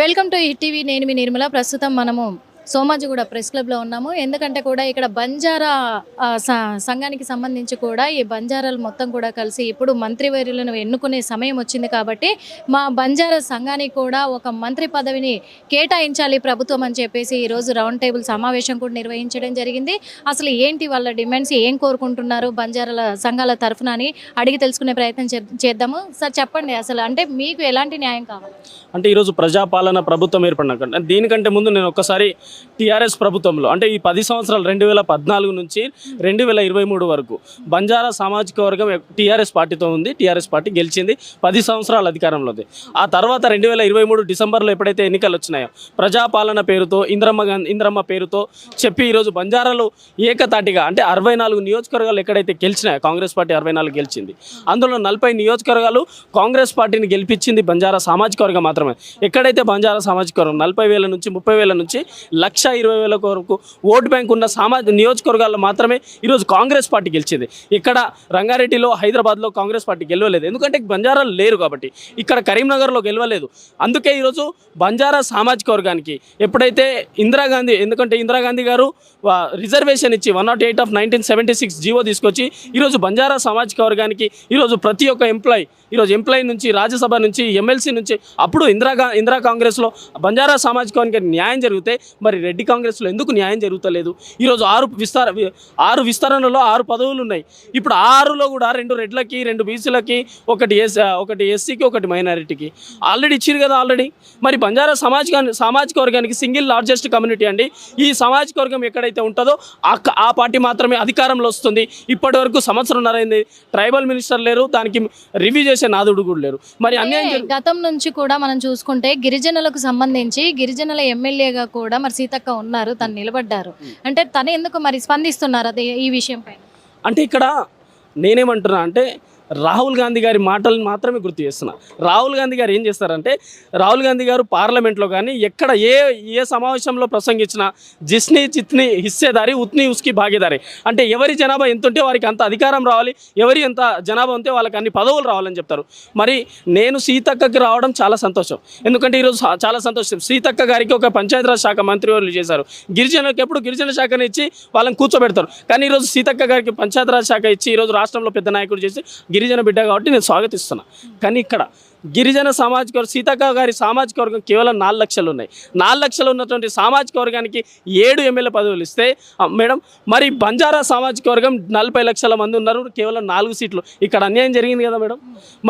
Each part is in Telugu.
వెల్కమ్ టు ఈటీవీ టీవీ నేను మీ నిర్మల. ప్రస్తుతం మనము సోమాజిగూడ ప్రెస్ క్లబ్లో ఉన్నాము. ఎందుకంటే కూడా ఇక్కడ బంజారా సంఘానికి సంబంధించి కూడా ఈ బంజారాలు మొత్తం కూడా కలిసి ఇప్పుడు మంత్రివర్యులను ఎన్నుకునే సమయం వచ్చింది కాబట్టి మా బంజారా సంఘానికి కూడా ఒక మంత్రి పదవిని కేటాయించాలి ప్రభుత్వం అని చెప్పేసి ఈరోజు రౌండ్ టేబుల్ సమావేశం కూడా నిర్వహించడం జరిగింది. అసలు ఏంటి వాళ్ళ డిమాండ్స్? ఏం కోరుకుంటున్నారు బంజారాల సంఘాల తరఫున అని అడిగి తెలుసుకునే ప్రయత్నం చేద్దాము. సార్ చెప్పండి అసలు అంటే మీకు ఎలాంటి న్యాయం కావాలి? అంటే ఈరోజు ప్రజాపాలన ప్రభుత్వం ఏర్పడినాక దీనికంటే ముందు నేను ఒక్కసారి టీఆర్ఎస్ ప్రభుత్వంలో అంటే ఈ పది సంవత్సరాలు రెండు వేల పద్నాలుగు నుంచి రెండు వేల ఇరవై మూడు వరకు బంజారా సామాజిక వర్గం టీఆర్ఎస్ పార్టీతో ఉంది టీఆర్ఎస్ పార్టీ గెలిచింది పది సంవత్సరాల అధికారంలో ఉంది ఆ తర్వాత రెండు వేల ఇరవై మూడు డిసెంబర్లో ఎప్పుడైతే ఎన్నికలు వచ్చినాయో ప్రజాపాలన పేరుతో ఇంద్రమ్మ ఇంద్రమ్మ పేరుతో చెప్పి ఈరోజు బంజారాలు ఏకతాటిగా అంటే అరవై నాలుగు నియోజకవర్గాలు ఎక్కడైతే గెలిచినాయో కాంగ్రెస్ పార్టీ అరవై నాలుగు గెలిచింది. అందులో నలభై నియోజకవర్గాలు కాంగ్రెస్ పార్టీని గెలిపించింది బంజారా సామాజిక వర్గం మాత్రమే. ఎక్కడైతే బంజారా సామాజిక వర్గం నలభై వేల నుంచి ముప్పై వేల నుంచి లక్ష ఇరవై వేల వరకు ఓటు బ్యాంక్ ఉన్న సామాజిక నియోజకవర్గాల్లో మాత్రమే ఈరోజు కాంగ్రెస్ పార్టీ గెలిచింది. ఇక్కడ రంగారెడ్డిలో హైదరాబాద్లో కాంగ్రెస్ పార్టీ గెలవలేదు. ఎందుకంటే బంజారాలు లేరు కాబట్టి ఇక్కడ కరీంనగర్లో గెలవలేదు. అందుకే ఈరోజు బంజారా సామాజిక వర్గానికి ఎప్పుడైతే ఇందిరాగాంధీ ఎందుకంటే ఇందిరాగాంధీ గారు వా- రిజర్వేషన్ ఇచ్చి one naught eight of nineteen seventy six GO తీసుకొచ్చి ఈరోజు బంజారా సామాజిక వర్గానికి ఈరోజు ప్రతి ఒక్క ఎంప్లాయ్ ఈరోజు ఎంప్లాయ్ నుంచి రాజ్యసభ నుంచి ఎమ్మెల్సీ నుంచి అప్పుడు ఇందిరా ఇందిరా కాంగ్రెస్లో బంజారా సామాజిక వర్గానికి న్యాయం జరిగితే మరి రెడ్డి కాంగ్రెస్లో ఎందుకు న్యాయం జరుగుతలేదు? ఈరోజు ఆరు విస్తార ఆరు విస్తరణలో ఆరు పదవులు ఉన్నాయి. ఇప్పుడు ఆరులో కూడా రెండు రెడ్లకి రెండు బీసీలకి ఒకటి ఎస్ ఒకటి ఎస్సీకి ఒకటి మైనారిటీకి. ఆల్రెడీ ఇచ్చారు కదా ఆల్రెడీ మరి బంజారా సామాజిక సామాజిక వర్గానికి సింగిల్ లార్జెస్ట్ కమ్యూనిటీ అండి. ఈ సామాజిక వర్గం ఎక్కడైతే ఉంటుందో ఆ పార్టీ మాత్రమే అధికారంలో వస్తుంది. ఇప్పటి వరకు సంవత్సరంన్నర అయింది ట్రైబల్ మినిస్టర్ లేరు దానికి రివ్యూ చేసే నాదుడు కూడా లేరు. మరి అన్యాయం గతం నుంచి కూడా మనం చూసుకుంటే గిరిజనులకు సంబంధించి గిరిజనుల ఎమ్మెల్యేగా కూడా మరి సీతక్క ఉన్నారు తను నిలబడ్డారు. అంటే తను ఎందుకు మరి స్పందిస్తున్నారు అది ఈ విషయం పైన? అంటే ఇక్కడ నేనేమంటున్నా అంటే రాహుల్ గాంధీ గారి మాటలను మాత్రమే గుర్తు చేస్తున్నా. రాహుల్ గాంధీ గారు ఏం చేస్తారంటే రాహుల్ గాంధీ గారు పార్లమెంట్లో కానీ ఎక్కడ ఏ ఏ సమావేశంలో ప్రసంగించినా జిస్ని చిత్ని హిస్సేదారి ఉత్ని ఉస్కి భాగీదారి. అంటే ఎవరి జనాభా ఎంత ఉంటే వారికి అంత అధికారం రావాలి ఎవరి ఎంత జనాభా ఉంటే వాళ్ళకి అన్ని పదవులు రావాలని చెప్తారు. మరి నేను సీతక్కకి రావడం చాలా సంతోషం. ఎందుకంటే ఈరోజు చాలా సంతోషం. సీతక్క గారికి ఒక పంచాయతీరాజ్ శాఖ మంత్రి వాళ్ళు చేశారు. గిరిజనులకు ఎప్పుడు గిరిజన శాఖని ఇచ్చి వాళ్ళని కూర్చోబెడతారు. కానీ ఈరోజు సీతక్క గారికి పంచాయతీరాజ్ శాఖ ఇచ్చి ఈరోజు రాష్ట్రంలో పెద్ద నాయకుడు చేసి గిరిజన బిడ్డ కాబట్టి నేను స్వాగతిస్తున్నా. కానీ ఇక్కడ గిరిజన సామాజిక వర్గం సీతక్క గారి సామాజిక వర్గం కేవలం నాలుగు లక్షలు ఉన్నాయి. నాలుగు లక్షలు ఉన్నటువంటి సామాజిక వర్గానికి ఏడు ఎమ్మెల్యే పదవులు ఇస్తే మేడం మరి బంజారా సామాజిక వర్గం నలభై లక్షల మంది ఉన్నారు కేవలం నాలుగు సీట్లు. ఇక్కడ అన్యాయం జరిగింది కదా మేడం?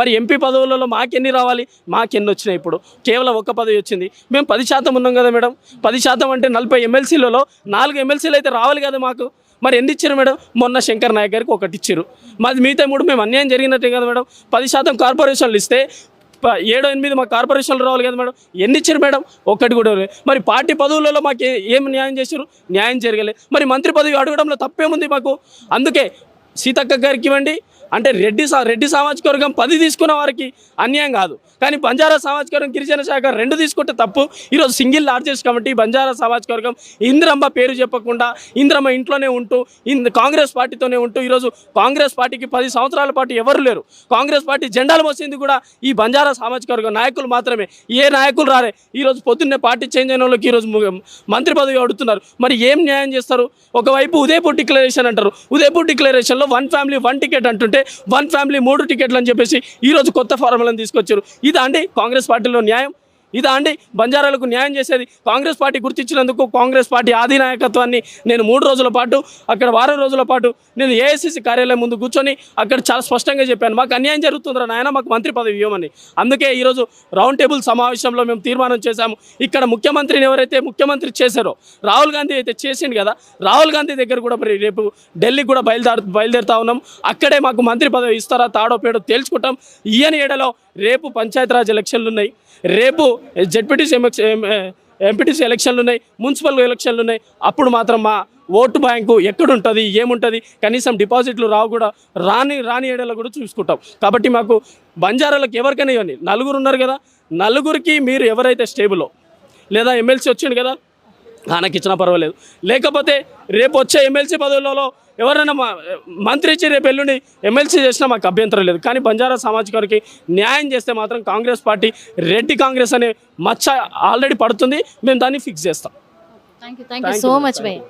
మరి ఎంపీ పదవులలో మాకెన్ని రావాలి? మాకెన్ని వచ్చినాయి ఇప్పుడు? కేవలం ఒక్క పదవి వచ్చింది. మేము పది శాతం ఉన్నాం కదా మేడం? పది శాతం అంటే నలభై ఎమ్మెల్సీలలో నాలుగు ఎమ్మెల్సీలు అయితే రావాలి కదా మాకు. మరి ఎన్ని ఇచ్చారు మేడం? మొన్న శంకర్ నాయక్ గారికి ఒకటి ఇచ్చారు. మాది మిగతా మూడు మేము అన్యాయం జరిగినట్టే కదా మేడం? పది శాతం కార్పొరేషన్లు ఇస్తే ప- ఏడో ఎనిమిది మా కార్పొరేషన్లు రావాలి కదా మేడం? ఎన్ని ఇచ్చారు మేడం? ఒక్కటి కూడా మరి పార్టీ పదవులలో మాకు ఏం న్యాయం చేశారు? న్యాయం జరగలేదు. మరి మంత్రి పదవి అడగడంలో తప్పేముంది మాకు? అందుకే సీతక్క గారికి ఇవ్వండి. అంటే రెడ్డి సా రెడ్డి సామాజిక వర్గం పది తీసుకున్న వారికి అన్యాయం కాదు. కానీ బంజారా సామాజిక వర్గం గిరిజన శాఖ రెండు తీసుకుంటే తప్పు. ఈరోజు సింగిల్ లార్జెస్ట్ కమిటీ బంజారా సామాజిక వర్గం ఇంద్రమ్మ పేరు చెప్పకుండా ఇంద్రమ్మ ఇంట్లోనే ఉంటూ కాంగ్రెస్ పార్టీతోనే ఉంటూ ఈరోజు కాంగ్రెస్ పార్టీకి పది సంవత్సరాల పాటు ఎవరు లేరు. కాంగ్రెస్ పార్టీ జెండాలు మోసింది కూడా ఈ బంజారా సామాజిక వర్గం నాయకులు మాత్రమే. ఏ నాయకులు రారే? ఈరోజు పొద్దున్నే పార్టీ చేంజ్ అయిన వాళ్ళకి ఈరోజు మంత్రి పదవి అడుగుతున్నారు. మరి ఏం న్యాయం చేస్తారు? ఒకవైపు ఉదయపూర్ డిక్లరేషన్ అంటారు. ఉదయపూర్ డిక్లరేషన్లో వన్ ఫ్యామిలీ వన్ టికెట్ అంటుంటే వన్ ఫ్యామిలీ మూడు టికెట్లు అని చెప్పేసి ఈరోజు కొత్త ఫార్ములను తీసుకొచ్చారు. ఇదా అండి కాంగ్రెస్ పార్టీలో న్యాయం. ఇదా అండి బంజారాలకు న్యాయం చేసేది కాంగ్రెస్ పార్టీ గుర్తించినందుకు కాంగ్రెస్ పార్టీ ఆది నాయకత్వాన్ని నేను మూడు రోజుల పాటు అక్కడ వారం రోజుల పాటు నేను ఏఐసిసి కార్యాలయం ముందు కూర్చొని అక్కడ చాలా స్పష్టంగా చెప్పాను. మాకు అన్యాయం జరుగుతుందిరా నాయన మాకు మంత్రి పదవి ఇవ్వమని. అందుకే ఈరోజు రౌండ్ టేబుల్ సమావేశంలో మేము తీర్మానం చేశాము. ఇక్కడ ముఖ్యమంత్రిని ఎవరైతే ముఖ్యమంత్రి చేశారో రాహుల్ గాంధీ అయితే చేసిండు కదా రాహుల్ గాంధీ దగ్గర కూడా రేపు ఢిల్లీకి కూడా బయలుదేరు బయలుదేరుతా ఉన్నాం. అక్కడే మాకు మంత్రి పదవి ఇస్తారా తాడో పేడో తేల్చుకుంటాం. ఈయన ఏడలో రేపు పంచాయతీరాజ్ ఎలక్షన్లు ఉన్నాయి రేపు జడ్పీటీసీ ఎంపీటీసీ ఎలక్షన్లు ఉన్నాయి మున్సిపల్ ఎలక్షన్లు ఉన్నాయి అప్పుడు మాత్రం మా ఓటు బ్యాంకు ఎక్కడుంటుంది ఏముంటుంది కనీసం డిపాజిట్లు రావు కూడా రాని రాని ఏడలో కూడా చూసుకుంటాం. కాబట్టి మాకు బంజారాలకు ఎవరికైనా ఇవ్వండి. నలుగురు ఉన్నారు కదా నలుగురికి మీరు ఎవరైతే స్టేబులో లేదా ఎమ్మెల్సీ వచ్చిండు కదా ఆయనకి ఇచ్చినా పర్వాలేదు. లేకపోతే రేపు వచ్చే ఎమ్మెల్సీ పదవులలో ఎవరైనా మా మంత్రి ఇచ్చి రేపు ఎల్లుండి ఎమ్మెల్సీ చేసినా మాకు అభ్యంతరం లేదు. కానీ బంజారా సామాజిక వర్గానికి న్యాయం చేస్తే మాత్రం కాంగ్రెస్ పార్టీ రెడ్డి కాంగ్రెస్ అనే మచ్చ ఆల్రెడీ పడుతుంది. మేము దాన్ని ఫిక్స్ చేస్తాం. Thank you thank you so much భయ్య